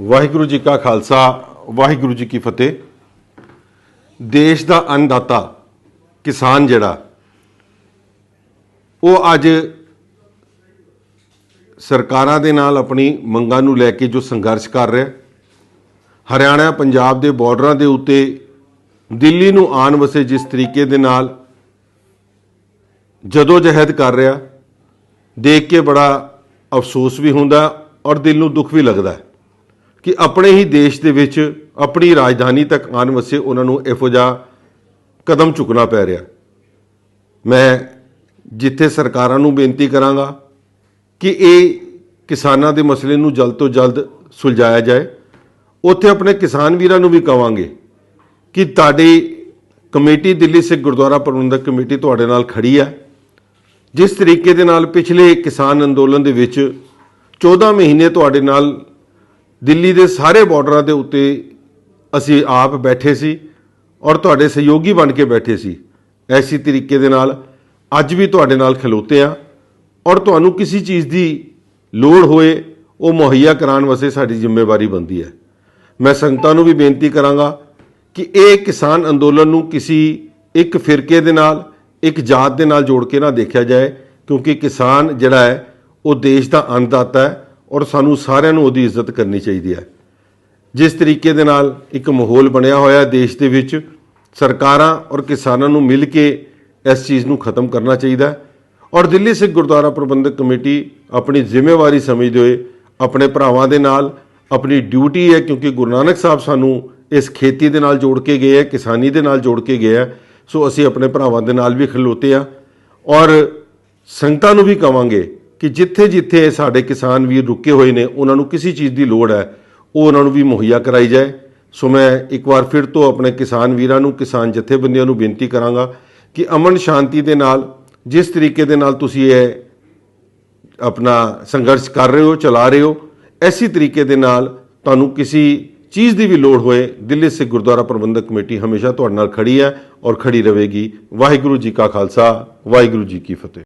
ਵਾਹਿਗੁਰੂ ਜੀ ਕਾ ਖਾਲਸਾ, ਵਾਹਿਗੁਰੂ ਜੀ ਕੀ ਫਤਿਹ। ਦੇਸ਼ ਦਾ ਅੰਨਦਾਤਾ ਕਿਸਾਨ ਜਿਹੜਾ, ਉਹ ਅੱਜ ਸਰਕਾਰਾਂ ਦੇ ਨਾਲ ਆਪਣੀ ਮੰਗਾਂ ਨੂੰ ਲੈ ਕੇ ਜੋ ਸੰਘਰਸ਼ ਕਰ ਰਿਹਾ, ਹਰਿਆਣਾ, ਪੰਜਾਬ ਦੇ ਬਾਰਡਰਾਂ ਦੇ ਉੱਤੇ, ਦਿੱਲੀ ਨੂੰ ਆਉਣ ਵਸੇ ਜਿਸ ਤਰੀਕੇ ਦੇ ਨਾਲ ਜਦੋਂ ਜਹਿਦ ਕਰ ਰਿਹਾ, ਦੇਖ ਕੇ ਬੜਾ ਅਫਸੋਸ ਵੀ ਹੁੰਦਾ ਔਰ ਦਿਲ ਨੂੰ ਦੁੱਖ ਵੀ ਲੱਗਦਾ ਹੈ। ਕਿ ਆਪਣੇ ਹੀ ਦੇਸ਼ ਦੇ ਵਿੱਚ ਆਪਣੀ ਰਾਜਧਾਨੀ ਤੱਕ ਆਉਣ ਵਸੇ ਉਹਨਾਂ ਨੂੰ ਇਹੋ ਜਿਹਾ ਕਦਮ ਚੁੱਕਣਾ ਪੈ ਰਿਹਾ। ਮੈਂ ਜਿੱਥੇ ਸਰਕਾਰਾਂ ਨੂੰ ਬੇਨਤੀ ਕਰਾਂਗਾ ਕਿ ਇਹ ਕਿਸਾਨਾਂ ਦੇ ਮਸਲੇ ਨੂੰ ਜਲਦ ਤੋਂ ਜਲਦ ਸੁਲਝਾਇਆ ਜਾਏ। ਉੱਥੇ ਆਪਣੇ ਕਿਸਾਨ ਵੀਰਾਂ ਨੂੰ ਵੀ ਕਵਾਂਗੇ ਕਿ ਤੁਹਾਡੀ ਕਮੇਟੀ ਦਿੱਲੀ ਸਿੱਖ ਗੁਰਦੁਆਰਾ ਪ੍ਰਬੰਧਕ ਕਮੇਟੀ ਤੁਹਾਡੇ ਨਾਲ ਖੜੀ ਹੈ ਜਿਸ ਤਰੀਕੇ ਦੇ ਨਾਲ ਪਿਛਲੇ ਕਿਸਾਨ ਅੰਦੋਲਨ ਦੇ ਵਿੱਚ 14 ਮਹੀਨੇ ਤੁਹਾਡੇ ਨਾਲ ਦਿੱਲੀ ਦੇ ਸਾਰੇ ਬਾਰਡਰਾਂ ਦੇ ਉੱਤੇ ਅਸੀਂ ਆਪ ਬੈਠੇ ਸੀ ਔਰ ਤੁਹਾਡੇ ਸਹਿਯੋਗੀ ਬਣ ਕੇ ਬੈਠੇ ਸੀ। ਐਸੀ ਤਰੀਕੇ ਦੇ ਨਾਲ ਅੱਜ ਵੀ ਤੁਹਾਡੇ ਨਾਲ ਖਲੋਤੇ ਆ ਔਰ ਤੁਹਾਨੂੰ ਕਿਸੇ ਚੀਜ਼ ਦੀ ਲੋੜ ਹੋਏ ਉਹ ਮੁਹੱਈਆ ਕਰਾਉਣ ਵਾਸਤੇ ਸਾਡੀ ਜ਼ਿੰਮੇਵਾਰੀ ਬਣਦੀ ਹੈ। ਮੈਂ ਸੰਗਤਾਂ ਨੂੰ ਵੀ ਬੇਨਤੀ ਕਰਾਂਗਾ ਕਿ ਇਹ ਕਿਸਾਨ ਅੰਦੋਲਨ ਨੂੰ ਕਿਸੇ ਇੱਕ ਫਿਰਕੇ ਦੇ ਨਾਲ, ਇੱਕ ਜਾਤ ਦੇ ਨਾਲ ਜੋੜ ਕੇ ਨਾ ਦੇਖਿਆ ਜਾਏ ਕਿਉਂਕਿ ਕਿਸਾਨ ਜਿਹੜਾ ਹੈ, ਉਹ ਦੇਸ਼ ਦਾ ਅੰਨਦਾਤਾ ਹੈ ਔਰ ਸਾਨੂੰ ਸਾਰਿਆਂ ਨੂੰ ਉਹਦੀ ਇੱਜ਼ਤ ਕਰਨੀ ਚਾਹੀਦੀ ਹੈ। ਜਿਸ ਤਰੀਕੇ ਦੇ ਨਾਲ ਇੱਕ ਮਾਹੌਲ ਬਣਿਆ ਹੋਇਆ ਦੇਸ਼ ਦੇ ਵਿੱਚ, ਸਰਕਾਰਾਂ ਔਰ ਕਿਸਾਨਾਂ ਨੂੰ ਮਿਲ ਕੇ ਇਸ ਚੀਜ਼ ਨੂੰ ਖਤਮ ਕਰਨਾ ਚਾਹੀਦਾ ਔਰ ਦਿੱਲੀ ਸਿੱਖ ਗੁਰਦੁਆਰਾ ਪ੍ਰਬੰਧਕ ਕਮੇਟੀ ਆਪਣੀ ਜ਼ਿੰਮੇਵਾਰੀ ਸਮਝਦੇ ਹੋਏ ਆਪਣੇ ਭਰਾਵਾਂ ਦੇ ਨਾਲ ਆਪਣੀ ਡਿਊਟੀ ਹੈ, ਕਿਉਂਕਿ ਗੁਰੂ ਨਾਨਕ ਸਾਹਿਬ ਸਾਨੂੰ ਇਸ ਖੇਤੀ ਦੇ ਨਾਲ ਜੋੜ ਕੇ ਗਏ ਹੈ, ਕਿਸਾਨੀ ਦੇ ਨਾਲ ਜੋੜ ਕੇ ਗਏ ਹੈ। ਸੋ ਅਸੀਂ ਆਪਣੇ ਭਰਾਵਾਂ ਦੇ ਨਾਲ ਵੀ ਖਲੋਤੇ ਆ ਔਰ ਸੰਗਤਾਂ ਨੂੰ ਵੀ ਕਵਾਂਗੇ ਕਿ ਜਿੱਥੇ-ਜਿੱਥੇ ਸਾਡੇ ਕਿਸਾਨ ਵੀਰ ਰੁਕੇ ਹੋਏ ਨੇ, ਉਹਨਾਂ ਨੂੰ ਕਿਸੇ ਚੀਜ਼ ਦੀ ਲੋੜ ਹੈ, ਉਹ ਉਹਨਾਂ ਨੂੰ ਵੀ ਮੁਹੱਈਆ ਕਰਾਈ ਜਾਏ। ਸੋ ਮੈਂ ਇੱਕ ਵਾਰ ਫਿਰ ਤੋਂ ਆਪਣੇ ਕਿਸਾਨ ਵੀਰਾਂ ਨੂੰ, ਕਿਸਾਨ ਜਥੇਬੰਦੀਆਂ ਨੂੰ ਬੇਨਤੀ ਕਰਾਂਗਾ ਕਿ ਅਮਨ ਸ਼ਾਂਤੀ ਦੇ ਨਾਲ, ਜਿਸ ਤਰੀਕੇ ਦੇ ਨਾਲ ਤੁਸੀਂ ਇਹ ਆਪਣਾ ਸੰਘਰਸ਼ ਕਰ ਰਹੇ ਹੋ, ਚਲਾ ਰਹੇ ਹੋ, ਐਸੀ ਤਰੀਕੇ ਦੇ ਨਾਲ ਤੁਹਾਨੂੰ ਕਿਸੇ ਚੀਜ਼ ਦੀ ਵੀ ਲੋੜ ਹੋਏ, ਦਿੱਲੀ ਸਿੱਖ ਗੁਰਦੁਆਰਾ ਪ੍ਰਬੰਧਕ ਕਮੇਟੀ ਹਮੇਸ਼ਾ ਤੁਹਾਡੇ ਨਾਲ ਖੜੀ ਹੈ ਔਰ ਖੜੀ ਰਹੇਗੀ। ਵਾਹਿਗੁਰੂ ਜੀ ਕਾ ਖਾਲਸਾ, ਵਾਹਿਗੁਰੂ ਜੀ ਕੀ ਫਤਿਹ।